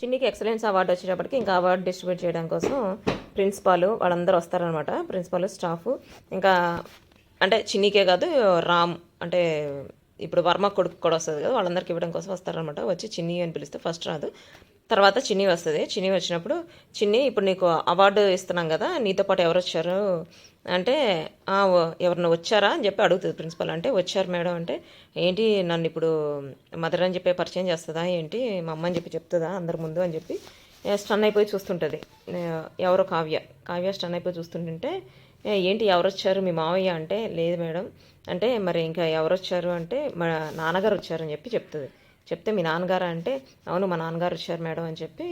చిన్నికి excellence award వచ్చేటప్పటికి ఇంకా award distribute చేయడం కోసం ప్రిన్సిపాల్ వాళ్ళందరూ వస్తారనమాట ప్రిన్సిపాల్ స్టాఫ్. ఇంకా అంటే చిన్నికే కాదు రామ్ అంటే ఇప్పుడు వర్మ కొడుకు కూడా వస్తుంది కదా వాళ్ళందరికీ ఇవ్వడం కోసం వస్తారనమాట వచ్చి చిన్ని అని పిలిస్తే ఫస్ట్ రాదు. తర్వాత చిన్ని వస్తుంది. చిన్ని వచ్చినప్పుడు చిన్ని ఇప్పుడు నీకు అవార్డు ఇస్తున్నాం కదా నీతో పాటు ఎవరు వచ్చారు? అంటే ఎవరిన ఎవరిని వచ్చారా? అని చెప్పి అడుగుతుంది ప్రిన్సిపల్. అంటే వచ్చారు మేడం. అంటే ఏంటి నన్ను ఇప్పుడు మదర్ అని చెప్పి పరిచయం చేస్తుందా? ఏంటి మా అమ్మ అని చెప్పి చెప్తుందా అందరి ముందు? అని చెప్పి స్టన్ అయిపోయి చూస్తుంటుంది. ఎవరో కావ్య. కావ్య స్టన్ అయిపోయి చూస్తుంటుంటే ఏంటి ఎవరు వచ్చారు? మీ మావయ్య? అంటే లేదు మేడం. అంటే మరి ఇంకా ఎవరు వచ్చారు? అంటే మా నాన్నగారు వచ్చారని చెప్పి చెప్తుంది. చెప్తే మీ నాన్నగారు అంటే అవును మా నాన్నగారు వచ్చారు మేడం అని చెప్పి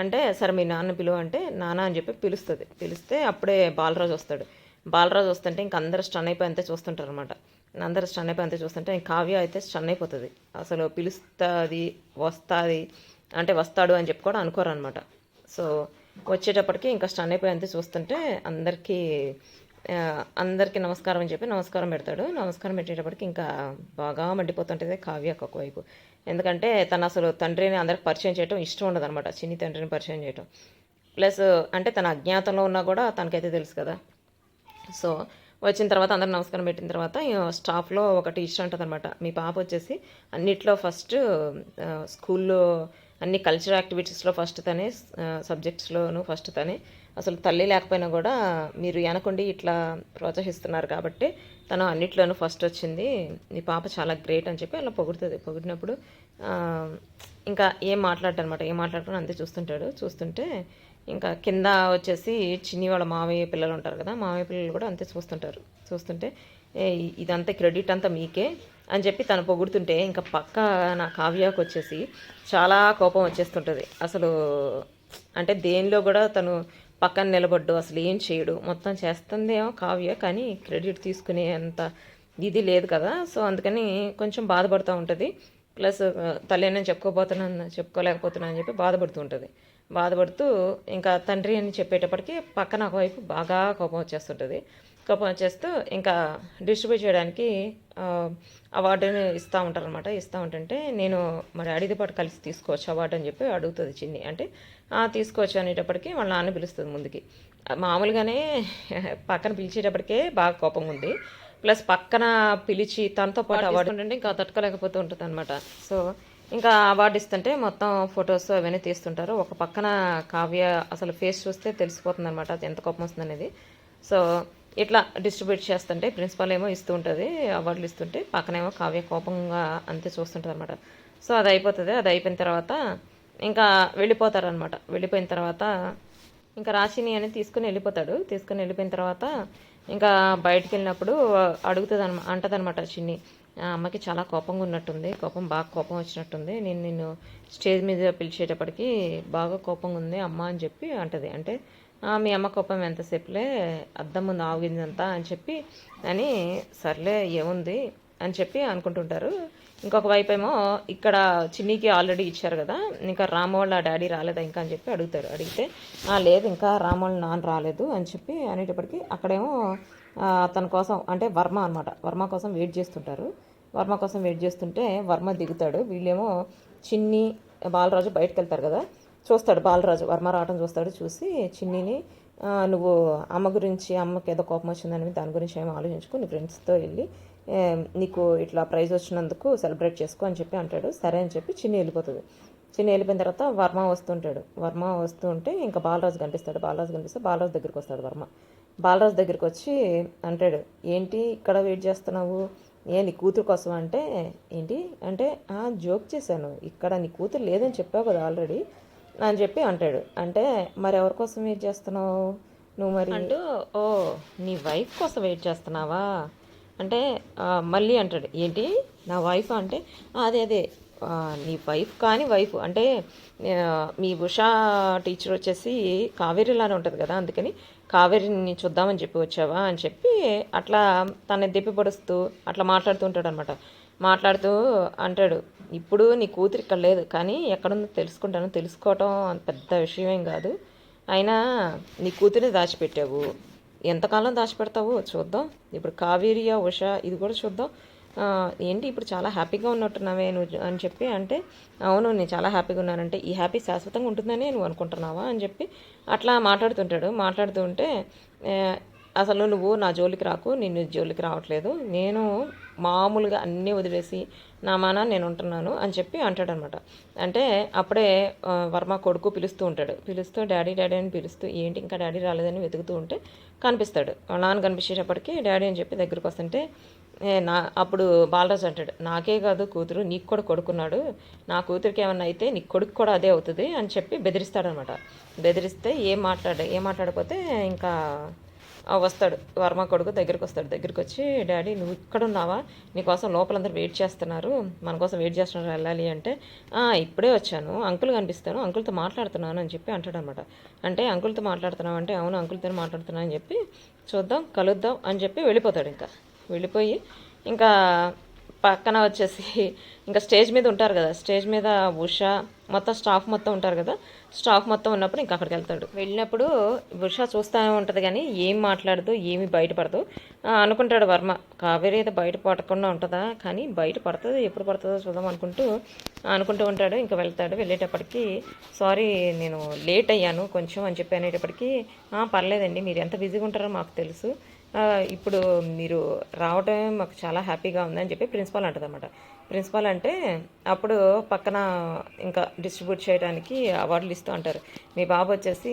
అంటే సరే మీ నాన్న పిలువ అంటే నాన్న అని చెప్పి పిలుస్తుంది. పిలిస్తే అప్పుడే బాలరాజు వస్తాడు. బాలరాజు వస్తుంటే ఇంక అందరూ స్టన్ అయిపోయి అంతే చూస్తుంటారు అనమాట అందరూ స్టన్ అయిపోయి అంతే చూస్తుంటే కావ్య అయితే స్టన్ అయిపోతుంది. అసలు పిలుస్తుంది వస్తుంది అంటే వస్తాడు అని చెప్పి కూడా అనుకోరు అనమాట సో వచ్చేటప్పటికి ఇంకా స్టన్ అయిపోయి అంతే చూస్తుంటే అందరికీ అందరికీ నమస్కారం అని చెప్పి నమస్కారం పెడతాడు. నమస్కారం పెట్టేటప్పటికి ఇంకా బాగా మండిపోతుంటుంది కావ్యకు ఒకవైపు. ఎందుకంటే తను అసలు తండ్రిని అందరికి పరిచయం చేయడం ఇష్టం ఉండదు అనమాట చిన్ని తండ్రిని పరిచయం చేయటం. ప్లస్ అంటే తన అజ్ఞాతంలో ఉన్నా కూడా తనకైతే తెలుసు కదా. సో వచ్చిన తర్వాత అందరు నమస్కారం పెట్టిన తర్వాత స్టాఫ్లో ఒక టీచర్ ఉంటుంది అనమాట మీ పాప వచ్చేసి అన్నిట్లో ఫస్ట్ స్కూల్లో అన్ని కల్చరల్ యాక్టివిటీస్లో ఫస్ట్ తనే సబ్జెక్ట్స్లోనూ ఫస్ట్ తనే. అసలు తల్లి లేకపోయినా కూడా మీరు వెనకుండి ఇట్లా ప్రోత్సహిస్తున్నారు కాబట్టి తను అన్నిట్లోనూ ఫస్ట్ వచ్చింది. నీ పాప చాలా గ్రేట్ అని చెప్పి అలా పొగుడుతుంది. పొగిడినప్పుడు ఇంకా ఏం మాట్లాడటనమాట ఏం మాట్లాడటం అంతే చూస్తుంటాడు. చూస్తుంటే ఇంకా కింద వచ్చేసి చిన్ని వాళ్ళ మావయ్య పిల్లలు ఉంటారు కదా మావయ్య పిల్లలు కూడా అంతే చూస్తుంటారు. చూస్తుంటే ఇదంతా క్రెడిట్ అంతా మీకే అని చెప్పి తను పొగుడుతుంటే ఇంకా పక్క నా కావ్యకు వచ్చేసి చాలా కోపం వచ్చేస్తుంటుంది. అసలు అంటే దేనిలో కూడా తను పక్కన నిలబడ్డు అసలు ఏం చేయడు. మొత్తం చేస్తుందేమో కావ్య కానీ క్రెడిట్ తీసుకునే అంత ఇది లేదు కదా. సో అందుకని కొంచెం బాధపడుతూ ఉంటుంది. ప్లస్ తల్లి నేను చెప్పుకోబోతున్నాను చెప్పుకోలేకపోతున్నాను అని చెప్పి బాధపడుతూ ఉంటుంది. బాధపడుతూ ఇంకా తండ్రి అని చెప్పేటప్పటికి పక్కన ఒకవైపు బాగా కోపం వచ్చేస్తుంటుంది. కోపం వచ్చేస్తూ ఇంకా డిస్ట్రిబ్యూట్ చేయడానికి అవార్డుని ఇస్తూ ఉంటారనమాట ఇస్తూ ఉంటుంటే నేను మా డాడీతో పాటు కలిసి తీసుకోవచ్చు అవార్డు అని చెప్పి అడుగుతుంది చిన్ని. అంటే "ఆ, తీసుకోవచ్చు అనేటప్పటికి వాళ్ళ నాన్న పిలుస్తుంది ముందుకి. మామూలుగానే పక్కన పిలిచేటప్పటికే బాగా కోపం ఉంది. ప్లస్ పక్కన పిలిచి తనతో పాటు అవార్డు ఉంటుంటే ఇంకా తట్టుకోలేకపోతూ ఉంటుంది అనమాట సో ఇంకా అవార్డు ఇస్తుంటే మొత్తం ఫొటోస్ అవన్నీ తీస్తుంటారు. ఒక పక్కన కావ్య అసలు ఫేస్ చూస్తే తెలిసిపోతుంది అనమాట అది ఎంత కోపం వస్తుంది అనేది సో ఇట్లా డిస్ట్రిబ్యూట్ చేస్తుంటే ప్రిన్సిపాల్ ఏమో ఇస్తూ ఉంటుంది అవార్డులు ఇస్తుంటే పక్కనేమో కావ్య కోపంగా అంతే చూస్తుంటుంది అనమాట సో అది అయిపోతుంది అది అయిపోయిన తర్వాత ఇంకా వెళ్ళిపోతారనమాట వెళ్ళిపోయిన తర్వాత ఇంకా రాశిని అని తీసుకుని వెళ్ళిపోతాడు. తీసుకుని వెళ్ళిపోయిన తర్వాత ఇంకా బయటికి వెళ్ళినప్పుడు అడుగుతుంది అనమా అంటదనమాట చిన్ని "ఆ అమ్మకి చాలా కోపంగా ఉన్నట్టుంది కోపం బాగా కోపం వచ్చినట్టుంది నేను నిన్ను స్టేజ్ మీద పిలిచేటప్పటికి బాగా కోపంగా ఉంది అమ్మ అని చెప్పి అంటది. అంటే మీ అమ్మ కోపం ఎంతసేపులే అద్దం ముందు ఆగిందంతా అని చెప్పి అని సర్లే ఏముంది? అని చెప్పి అనుకుంటుంటారు. ఇంకొక వైపు ఏమో ఇక్కడ చిన్నీకి ఆల్రెడీ ఇచ్చారు కదా ఇంకా రామోళ్ళ డాడీ రాలేదా ఇంకా? అని చెప్పి అడుగుతారు. అడిగితే లేదు ఇంకా రామోళ్ళ నాన్న రాలేదు అని చెప్పి అనేటప్పటికీ అక్కడేమో తన కోసం అంటే వర్మ అనమాట వర్మ కోసం వెయిట్ చేస్తుంటారు. వర్మ కోసం వెయిట్ చేస్తుంటే వర్మ దిగుతాడు. వీళ్ళేమో చిన్ని బాలరాజు బయటకు వెళ్తారు కదా చూస్తాడు బాలరాజు వర్మ రావటం చూస్తాడు చూసి చిన్నిని నువ్వు అమ్మ గురించి అమ్మకి ఏదో కోపం వచ్చిందని దాని గురించి ఏమో ఆలోచించుకో నీ ఫ్రెండ్స్తో వెళ్ళి నీకు ఇట్లా ప్రైజ్ వచ్చినందుకు సెలబ్రేట్ చేసుకో అని చెప్పి అంటాడు. సరే అని చెప్పి చిన్ని వెళ్ళిపోతుంది. చిన్ని వెళ్ళిపోయిన తర్వాత వర్మ వస్తుంటాడు. వర్మ వస్తుంటే ఇంకా బాలరాజు కనిపిస్తాడు. బాలరాజు కనిపిస్తే బాలరాజు దగ్గరికి వస్తాడు వర్మ. బాలరాజు దగ్గరికి వచ్చి అంటాడు ఏంటి ఇక్కడ వెయిట్ చేస్తున్నావు? ఏ నీ కూతురు కోసం అంటే ఏంటి? అంటే జోక్ చేశాను. ఇక్కడ నీ కూతురు లేదని చెప్పావు కదా ఆల్రెడీ. అని చెప్పి అంటాడు. అంటే మరి ఎవరి కోసం వెయిట్ చేస్తున్నావు? నువ్వు మరి అంటూ ఓ నీ వైఫ్ కోసం వెయిట్ చేస్తున్నావా? అంటే మళ్ళీ అంటాడు. ఏంటి? నా వైఫ్ అంటే అదే అదే. నీ వైఫ్ కానీ వైఫ్ అంటే మీ ఉషా టీచర్ వచ్చేసి కావేరిలానే ఉంటుంది కదా అందుకని కావేరిని చూద్దామని చెప్పి వచ్చావా? అని చెప్పి అట్లా తనని దెప్పిపడుస్తూ అట్లా మాట్లాడుతూ ఉంటాడు అనమాట మాట్లాడుతూ అంటాడు. ఇప్పుడు నీ కూతురు ఇక్కడ లేదు కానీ ఎక్కడుందో తెలుసుకుంటాను. తెలుసుకోవటం అంత పెద్ద విషయం ఏం కాదు. అయినా నీ కూతురిని దాచిపెట్టావు. ఎంతకాలం దాచిపెడతావు చూద్దాం. ఇప్పుడు కావేరియా ఉష ఇది కూడా చూద్దాం. ఏంటి ఇప్పుడు చాలా హ్యాపీగా ఉన్నట్టున్నావే నువ్వు అని చెప్పి అంటే అవును నేను చాలా హ్యాపీగా ఉన్నానంటే ఈ హ్యాపీ శాశ్వతంగా ఉంటుందని నువ్వు అనుకుంటున్నావా అని చెప్పి అట్లా మాట్లాడుతుంటాడు. మాట్లాడుతూ ఉంటే అసలు నువ్వు నా జోలికి రాకు నేను జోలికి రావట్లేదు. నేను మామూలుగా అన్నీ వదిలేసి నా మాన నేను ఉంటున్నాను అని చెప్పి అంటాడనమాట. అంటే అప్పుడే వర్మ కొడుకు పిలుస్తూ ఉంటాడు. పిలుస్తూ డాడీ డాడీ అని పిలుస్తూ ఏంటి ఇంకా డాడీ రాలేదని వెతుకుతూ ఉంటే కనిపిస్తాడు. వాళ్ళ నాన్న కనిపించేటప్పటికి డాడీ అని చెప్పి దగ్గరికి వస్తుంటే నా అప్పుడు బాలరాజు అంటాడు నాకే కాదు కూతురు నీకు కూడా కొడుకున్నాడు. నా కూతురికి ఏమన్నా అయితే నీ కొడుకు కూడా అదే అవుతుంది అని చెప్పి బెదిరిస్తాడనమాట. బెదిరిస్తే ఏం మాట్లాడ ఏం మాట్లాడకపోతే ఇంకా వస్తాడు. వర్మ కొడుకు దగ్గరికి వస్తాడు. దగ్గరికి వచ్చి డాడీ నువ్వు ఇక్కడ ఉన్నావా నీకోసం లోపలందరూ వెయిట్ చేస్తున్నారు. మన కోసం వెయిట్ చేస్తున్నారు వెళ్ళాలి అంటే ఇప్పుడే వచ్చాను. అంకుల్ కనిపిస్తాను అంకుల్తో మాట్లాడుతున్నాను అని చెప్పి అంటాడు అనమాట అంటే అంకుల్తో మాట్లాడుతున్నావు అంటే అవును అంకుల్తో మాట్లాడుతున్నాను అని చెప్పి చూద్దాం కలుద్దాం అని చెప్పి వెళ్ళిపోతాడు ఇంకా. వెళ్ళిపోయి ఇంకా పక్కన వచ్చేసి ఇంకా స్టేజ్ మీద ఉంటారు కదా స్టేజ్ మీద ఉష మొత్తం స్టాఫ్ మొత్తం ఉంటారు కదా స్టాఫ్ మొత్తం ఉన్నప్పుడు ఇంకా అక్కడికి వెళ్తాడు. వెళ్ళినప్పుడు ఉష చూస్తూనే ఉంటుంది కానీ ఏం మాట్లాడదు ఏమి బయటపడదు. అనుకుంటాడు వర్మ కావేరి అయితే బయట పడకుండా ఉంటుందా? కానీ బయట పడుతుంది ఎప్పుడు పడుతుందో చూద్దాం అనుకుంటూ అనుకుంటూ ఉంటాడు. ఇంకా వెళ్తాడు. వెళ్ళేటప్పటికి సారీ నేను లేట్ అయ్యాను కొంచెం అని చెప్పి అనేటప్పటికి పర్లేదండి మీరు ఎంత బిజీగా ఉంటారో మాకు తెలుసు. ఇప్పుడు మీరు రావడం మాకు చాలా హ్యాపీగా ఉందని చెప్పి ప్రిన్సిపాల్ అంటుంది అనమాట ప్రిన్సిపాల్ అంటే అప్పుడు పక్కన ఇంకా డిస్ట్రిబ్యూట్ చేయడానికి అవార్డులు ఇస్తూ అంటారు. మీ బాబు వచ్చేసి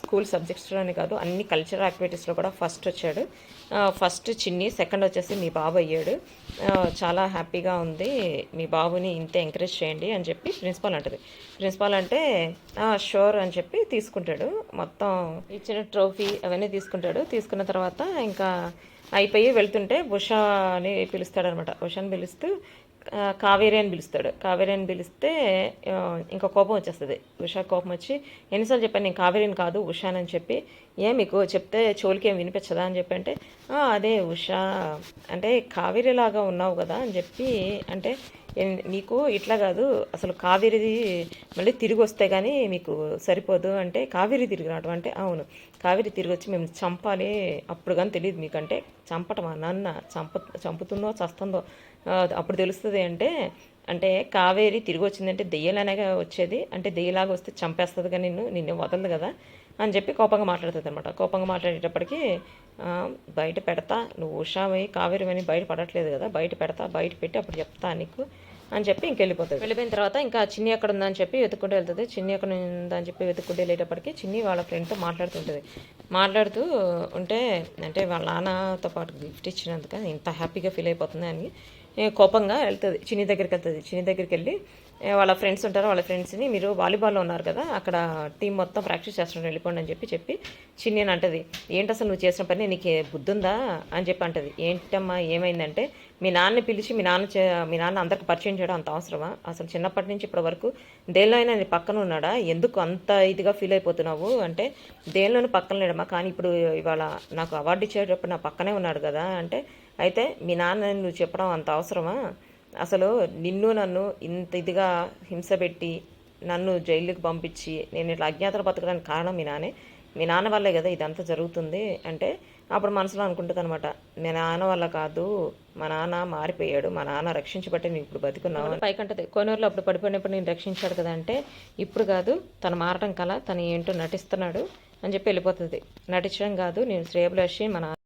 స్కూల్ సబ్జెక్ట్స్లోనే కాదు అన్ని కల్చరల్ యాక్టివిటీస్లో కూడా ఫస్ట్ వచ్చాడు. ఫస్ట్ చిన్ని సెకండ్ వచ్చేసి మీ బాబు అయ్యాడు. చాలా హ్యాపీగా ఉంది. మీ బాబుని ఇంత ఎంకరేజ్ చేయండి అని చెప్పి ప్రిన్సిపాల్ అంటుంది. ప్రిన్సిపాల్ అంటే షూర్ అని చెప్పి తీసుకుంటాడు. మొత్తం ఇచ్చిన ట్రోఫీ అవన్నీ తీసుకుంటాడు. తీసుకున్న తర్వాత ఇంకా అయిపోయి వెళ్తుంటే ఉషా అని పిలుస్తాడనమాట. ఉషాని పిలుస్తూ కావేరి అని పిలుస్తాడు. కావేరి అని పిలిస్తే ఇంకా కోపం వచ్చేస్తుంది. ఉషా కోపం వచ్చి ఎన్నిసార్లు చెప్పాను నేను కావేరిని కాదు ఉషాన్ అని చెప్పి ఏ మీకు చెప్తే చెవులకి ఏం వినిపించదా అని చెప్పి అంటే అదే ఉషా అంటే కావేరి లాగా ఉన్నావు కదా అని చెప్పి అంటే నీకు ఇట్లా కాదు అసలు కావేరిది మళ్ళీ తిరిగి వస్తే కానీ మీకు సరిపోదు అంటే కావేరి తిరిగి రావడం అంటే అవును కావేరి తిరిగి వచ్చి మేము చంపాలి అప్పుడు కానీ తెలియదు మీకంటే చంపటమా? నాన్న చంప చంపుతుందో చస్తుందో? అప్పుడు తెలుస్తుంది అంటే అంటే కావేరి తిరిగి వచ్చిందంటే దెయ్యలనేగా వచ్చేది. అంటే దెయ్యలాగా వస్తే చంపేస్తుంది కానీ నిన్ను నిన్ను వదలదు కదా అని చెప్పి కోపంగా మాట్లాడుతుంది అనమాట కోపంగా మాట్లాడేటప్పటికి బయట పెడతా నువ్వు ఉషామై కావేరి అని బయట పడట్లేదు కదా బయట పెడతా బయట పెట్టి అప్పుడు చెప్తా నీకు అని చెప్పి ఇంకెళ్ళిపోతుంది. వెళ్ళిపోయిన తర్వాత ఇంకా చిన్ని ఎక్కడ ఉందని చెప్పి వెతుక్కుంటూ వెళ్తుంది. చిన్ని ఎక్కడ ఉందని చెప్పి వెతుక్కుంటూ వెళ్ళేటప్పటికి చిన్ని వాళ్ళ ఫ్రెండ్తో మాట్లాడుతుంటుంది. మాట్లాడుతూ ఉంటే అంటే వాళ్ళ నాన్నతో పాటు గిఫ్ట్ ఇచ్చినందుకు ఇంత హ్యాపీగా ఫీల్ అయిపోతుంది అని కోపంగా వెళ్తుంది. చిన్ని దగ్గరికి వెళ్తుంది. చిన్ని దగ్గరికి వెళ్ళి వాళ్ళ ఫ్రెండ్స్ ఉంటారు. వాళ్ళ ఫ్రెండ్స్ని మీరు వాలీబాల్లో ఉన్నారు కదా అక్కడ టీం మొత్తం ప్రాక్టీస్ చేస్తున్నారు. వెళ్ళిపోండి అని చెప్పి చెప్పి చిన్ని అని అంటది. ఏంటి అసలు నువ్వు చేసిన పని? నీకు బుద్ధి ఉందా? అని చెప్పి అంటది. ఏంటమ్మా? ఏమైందంటే మీ నాన్న పిలిచి మీ నాన్న మీ నాన్న అందరికి పరిచయం చేయడం అంత అవసరమా? అసలు చిన్నప్పటి నుంచి ఇప్పటి వరకు దేనిలో అయినా నీ పక్కన ఉన్నాడా? ఎందుకు అంత ఇదిగా ఫీల్ అయిపోతున్నావు? అంటే దేనిలోనూ పక్కన లేడమ్మా. కానీ ఇప్పుడు ఇవాళ నాకు అవార్డు ఇచ్చేటప్పుడు నా పక్కనే ఉన్నాడు కదా. అంటే అయితే మీ నాన్న నువ్వు చెప్పడం అంత అవసరమా? అసలు నిన్ను నన్ను ఇంత ఇదిగా హింస పెట్టి నన్ను జైలుకి పంపించి నేను ఇట్లా అజ్ఞాతలు బతకడానికి కారణం మీ నాన్నే. మీ నాన్న వల్లే కదా ఇదంతా జరుగుతుంది అంటే అప్పుడు మనసులో అనుకుంటుంది అనమాట మీ నాన్న వల్ల కాదు మా నాన్న మారిపోయాడు మా నాన్న రక్షించబట్టి నేను ఇప్పుడు బతుకున్నావు పైకంటది. కోనూరులో అప్పుడు పడిపోయినప్పుడు నేను రక్షించాడు కదా అంటే ఇప్పుడు కాదు తను మారడం కల తను ఏంటో నటిస్తున్నాడు అని చెప్పి వెళ్ళిపోతుంది. నటించడం కాదు నేను శ్రేయభిలాషి మా నాన్న